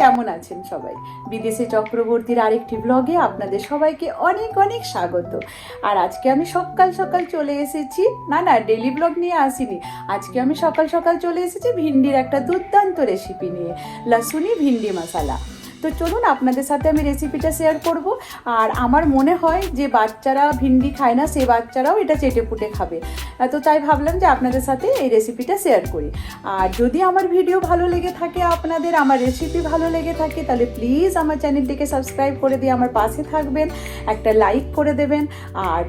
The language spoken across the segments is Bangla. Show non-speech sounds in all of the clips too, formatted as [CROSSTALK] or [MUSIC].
কেমন আছেন সবাই? বিদেশি চক্রবর্তীর আরেকটি ব্লগে আপনাদের সবাইকে অনেক অনেক স্বাগত। আর আজকে আমি সকাল সকাল চলে এসেছি, না না ডেলি ব্লগ নিয়ে আসিনি। আজকে আমি সকাল সকাল চলে এসেছি ভিন্ডির একটা দুর্দান্ত রেসিপি নিয়ে, লাসুনি ভিন্ডি মশালা। তো চলুন আপনাদের সাথে আমি রেসিপিটা শেয়ার করব। আর আমার মনে হয় যে বাচ্চারা ভিন্ডি খায় না, সে বাচ্চারাও এটা চেটে পুটে খাবে তো তাই ভাবলাম যে আপনাদের সাথে এই রেসিপিটা শেয়ার করি। আর যদি আমার ভিডিও ভালো লেগে থাকে আপনাদের, আমার রেসিপি ভালো লেগে থাকে, তাহলে প্লিজ আমার চ্যানেলটিকে সাবস্ক্রাইব করে দিয়ে আমার পাশে থাকবেন, একটা লাইক করে দেবেন। আর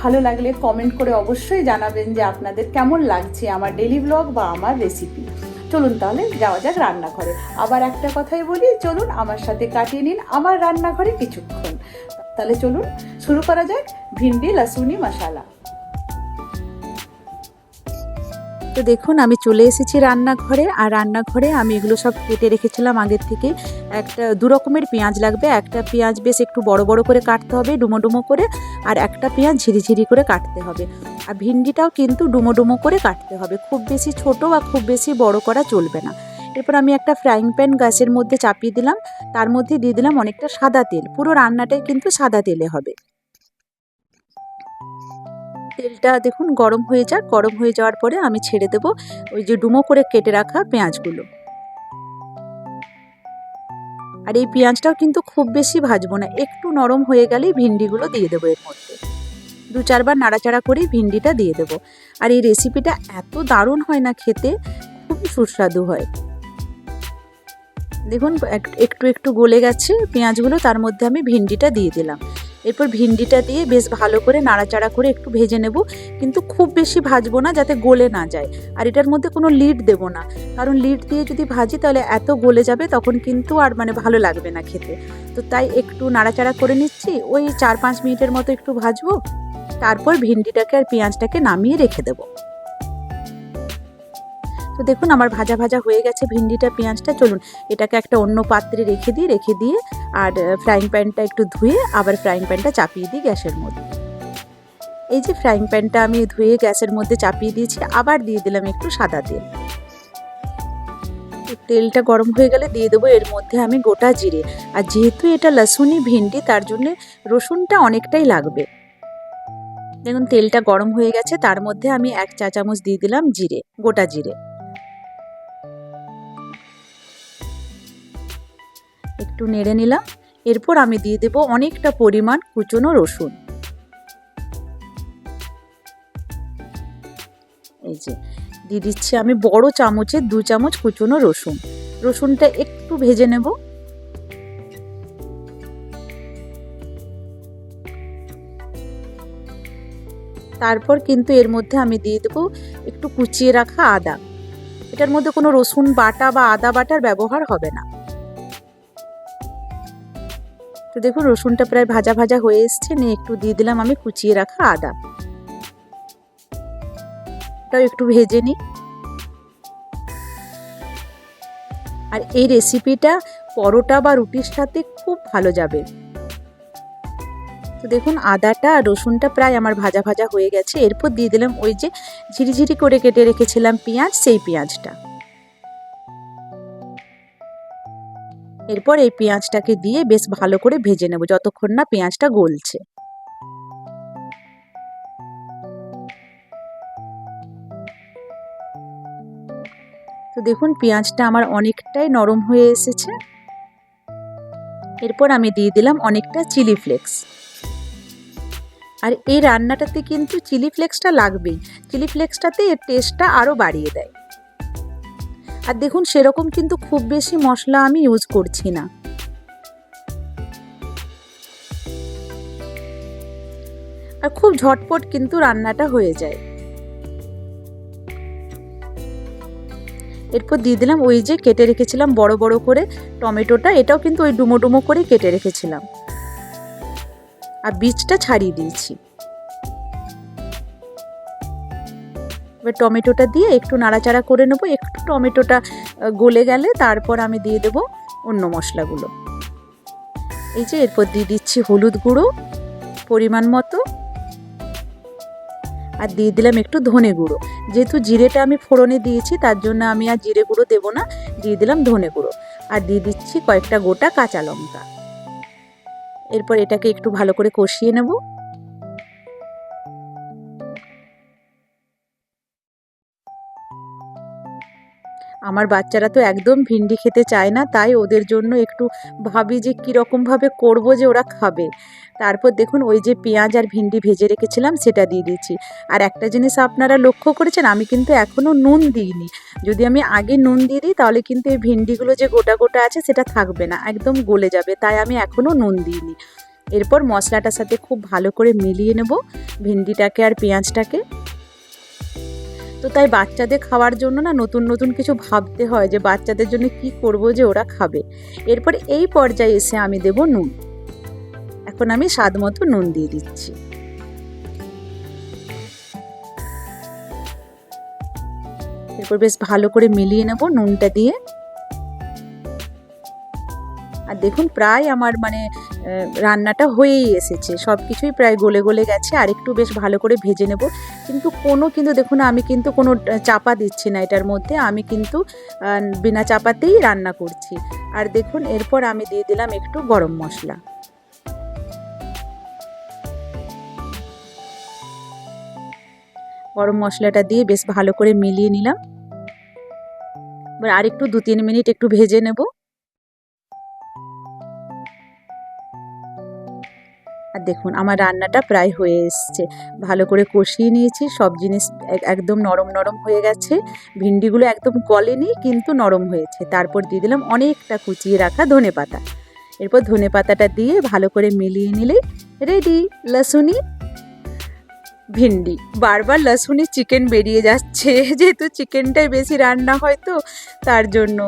ভালো লাগলে কমেন্ট করে অবশ্যই জানাবেন যে আপনাদের কেমন লাগছে আমার ডেলি ব্লগ বা আমার রেসিপি চলুন তাহলে যাওয়া যাক রান্নাঘরে। আবার একটা কথাই বলি, চলুন আমার সাথে কাটিয়ে নিন আমার রান্নাঘরে কিছুক্ষণ। তাহলে চলুন, শুরু করা যাক ভিন্ডি, লাসুনি, মশালা। তো দেখুন, আমি চলে এসেছি রান্নাঘরে। আর রান্নাঘরে আমি এগুলো সব কেটে রেখেছিলাম আগের থেকে। একটা দু রকমের পেঁয়াজ লাগবে। একটা পেঁয়াজ বেশ একটু বড় বড় করে কাটতে হবে, ডুমো ডুমো করে। আর একটা পেঁয়াজ ঝিরিঝিরি করে কাটতে হবে। আর ভিন্ডিটাও কিন্তু ডুমো ডুমো করে কাটতে হবে। খুব বেশি ছোট বা খুব বেশি বড় করা চলবে না। এরপর আমি একটা ফ্রাইং প্যান গ্যাসের মধ্যে চাপিয়ে দিলাম। তার মধ্যে দিয়ে দিলাম অনেকটা সাদা তেল। পুরো রান্নাটাই কিন্তু সাদা তেলে হবে। তেলটা দেখুন গরম হয়ে যাক। গরম হয়ে যাওয়ার পরে আমি ছেড়ে দেব ওই যে ডুমো করে কেটে রাখা পেঁয়াজগুলো। আর এই পেঁয়াজটাও কিন্তু খুব বেশি ভাজবো না, একটু নরম হয়ে গেলেই ভিন্ডিগুলো দিয়ে দেবো এর মধ্যে। দু চারবার নাড়াচাড়া করেই ভিন্ডিটা দিয়ে দেবো। আর এই রেসিপিটা এত দারুণ হয় না খেতে, খুবই সুস্বাদু হয়। দেখুন, এক- একটু একটু গলে গেছে পেঁয়াজগুলো, তার মধ্যে আমি ভিন্ডিটা দিয়ে দিলাম। এরপর ভিন্ডিটা দিয়ে বেশ ভালো করে নাড়াচাড়া করে একটু ভেজে নেব। কিন্তু খুব বেশি ভাজবো না যাতে গলে না যায়। আর এটার মধ্যে কোনো লিড দেব না। কারণ লিড দিয়ে যদি ভাজি তাহলে এত গলে যাবে তখন কিন্তু আর মানে ভালো লাগবে না খেতে। তো তাই একটু নাড়াচাড়া করে নিচ্ছি। ওই চার পাঁচ মিনিটের মতো একটু ভাজবো। তারপর ভিন্ডিটাকে আর পেঁয়াজটাকে নামিয়ে রেখে দেবো। তো দেখুন, আমার ভাজা ভাজা হয়ে গেছে, ভিন্ডিটা, পেঁয়াজটা, চলুন। এটাকে একটা অন্য পাত্রে রেখে দিই রেখে দিয়ে, আর ফ্রাইং প্যানটা একটু ধুয়ে আবার ফ্রাইং প্যানটা চাপিয়ে দিই গ্যাসের মধ্যে। এই যে ফ্রাইং প্যানটা আমি ধুয়ে গ্যাসের মধ্যে চাপিয়ে দিয়েছি, আবার দিয়ে দিলাম একটু সাদা তেল। তেলটা গরম হয়ে গেলে দিয়ে দেবো, এর মধ্যে আমি গোটা জিরে। আর যেহেতু এটা লসুনি ভিন্ডি, তার জন্য রসুনটা অনেকটাই লাগবে। দেখুন, তেলটা গরম হয়ে গেছে, তার মধ্যে আমি এক চা চামচ দিয়ে দিলাম জিরে, গোটা জিরে। একটু নেড়ে নিলাম। এরপর আমি দিয়ে দেব অনেকটা পরিমাণ কুচনো রসুন। এই যে, দিয়ে দিচ্ছি আমি বড় চামচে দু চামচ কুচনো রসুন। রসুনটা একটু ভেজে নেব। তারপর কিন্তু এর মধ্যে আমি দিয়ে দেবো একটু কুচিয়ে রাখা আদা। এটার মধ্যে কোনো রসুন বাটা বা আদা বাটার ব্যবহার হবে না। তো দেখুন রসুনটা প্রায় ভাজা ভাজা হয়ে এসছে, নিয়ে একটু দিয়ে দিলাম আমি কুচিয়ে রাখা আদা। এটাও একটু ভেজে নিই। আর এই রেসিপিটা পরোটা বা রুটির সাথে খুব ভালো যাবে। তো দেখুন, আদাটা আর রসুনটা প্রায় আমার ভাজা ভাজা হয়ে গেছে। এরপর দিয়ে দিলাম ওই যে ঝিরিঝিরি করে কেটে রেখেছিলাম পেঁয়াজ, সেই পেঁয়াজটা। এরপর এই পেঁয়াজটাকে দিয়ে বেশ ভালো করে ভেজে নেব যতক্ষণ না পেঁয়াজটা গলছে। তো দেখুন, পেঁয়াজটা আমার অনেকটাই নরম হয়ে এসেছে। এরপর আমি দিয়ে দিলাম অনেকটা চিলি ফ্লেক্স। আর এই রান্নাটাতে কিন্তু চিলি ফ্লেক্সটা লাগবেই। চিলি ফ্লেক্সটাতে এর টেস্টটা আরও বাড়িয়ে দেয়। আর দেখুন, সেরকম কিন্তু খুব বেশি মশলা আমি ইউজ করছি না। আর খুব ঝটপট কিন্তু রান্নাটা হয়ে যায়। এরপর দিয়ে দিলাম ওই যে কেটে রেখেছিলাম বড় বড় করে টমেটোটা, এটাও কিন্তু ওই ডুমো ডুমো করে কেটে রেখেছিলাম। আর বীজটা ছাড়িয়ে দিয়েছি। এবার টমেটোটা দিয়ে একটু নাড়াচাড়া করে নেব। একটু টমেটোটা গলে গেলে তারপর আমি দিয়ে দেব অন্য মশলাগুলো। এই যে এরপর দিয়ে দিচ্ছি হলুদ গুঁড়ো পরিমাণ মতো। আর দিয়ে দিলাম একটু ধনে গুঁড়ো। যেহেতু জিরেটা আমি ফোড়নে দিয়েছি, তার জন্য আমি আর জিরে গুঁড়ো দেবো না, দিয়ে দিলাম ধনে গুঁড়ো। আর দিয়ে দিচ্ছি কয়েকটা গোটা কাঁচা লঙ্কা। এরপর এটাকে একটু ভালো করে কষিয়ে নেব। আমার বাচ্চারা তো একদম ভিন্ডি খেতে চায় না, তাই ওদের জন্য একটু ভাবি যে কীরকমভাবে করব যে ওরা খাবে। তারপর দেখুন ওই যে পেঁয়াজ আর ভিন্ডি ভেজে রেখেছিলাম, সেটা দিয়ে দিয়েছি। আর একটা জিনিস আপনারা লক্ষ্য করেছেন, আমি কিন্তু এখনও নুন দিইনি। যদি আমি আগে নুন দিয়ে দিই, তাহলে কিন্তু এই ভিন্ডিগুলো যে গোটা গোটা আছে, সেটা থাকবে না, একদম গলে যাবে, তাই আমি এখনও নুন দিইনি। এরপর মশলাটার সাথে খুব ভালো করে মিলিয়ে নেব, ভিন্ডিটাকে আর পেঁয়াজটাকে। তো তাই বাচ্চাদের খাওয়ার জন্য না নতুন নতুন কিছু ভাবতে হয় যে বাচ্চাদের জন্য কি করব যে ওরা খাবে। এরপর এই পর্যায়ে এসে আমি দেব নুন। এখন আমি স্বাদ মতো নুন দিয়ে দিচ্ছি। এরপর বেশ ভালো করে মিলিয়ে নেব নুনটা দিয়ে। আর দেখুন প্রায় আমার মানে রান্নাটা হয়েই এসেছে। সব কিছুই প্রায় গলে গলে গেছে, আর একটু বেশ ভালো করে ভেজে নেব। কিন্তু কোনো, কিন্তু দেখুন আমি কিন্তু কোনো চাপা দিচ্ছি না এটার মধ্যে। আমি কিন্তু বিনা চাপাতেই রান্না করছি। আর দেখুন এরপর আমি দিয়ে দিলাম একটু গরম মশলা। গরম মশলাটা দিয়ে বেশ ভালো করে মিলিয়ে নিলাম। এবার আর একটু দু তিন মিনিট একটু ভেজে নেব। আর দেখুন, আমার রান্নাটা প্রায় হয়ে এসছে। ভালো করে কষিয়ে নিয়েছি, সব জিনিস একদম নরম নরম হয়ে গেছে। ভিন্ডিগুলো একদম গলেনি, কিন্তু নরম হয়েছে। তারপর দিয়ে দিলাম অনেকটা কুচিয়ে রাখা ধনে পাতা। এরপর ধনে পাতাটা দিয়ে ভালো করে মিলিয়ে নিলে রেডি লসুনি, ভিন্ডি। বারবার লসুনি চিকেন বেরিয়ে যাচ্ছে, [LAUGHS] যেহেতু চিকেনটাই বেশি রান্না হয় তো, তার জন্য।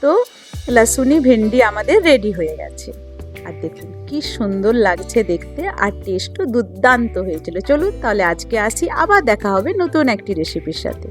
তো লসুনি, ভিন্ডি আমাদের রেডি হয়ে গেছে। আর দেখুন কি সুন্দর লাগছে দেখতে আর টেস্টও দুর্দান্ত হয়েছিল। চলুন তাহলে আজকে আসি, আবার দেখা হবে নতুন একটি রেসিপির সাথে।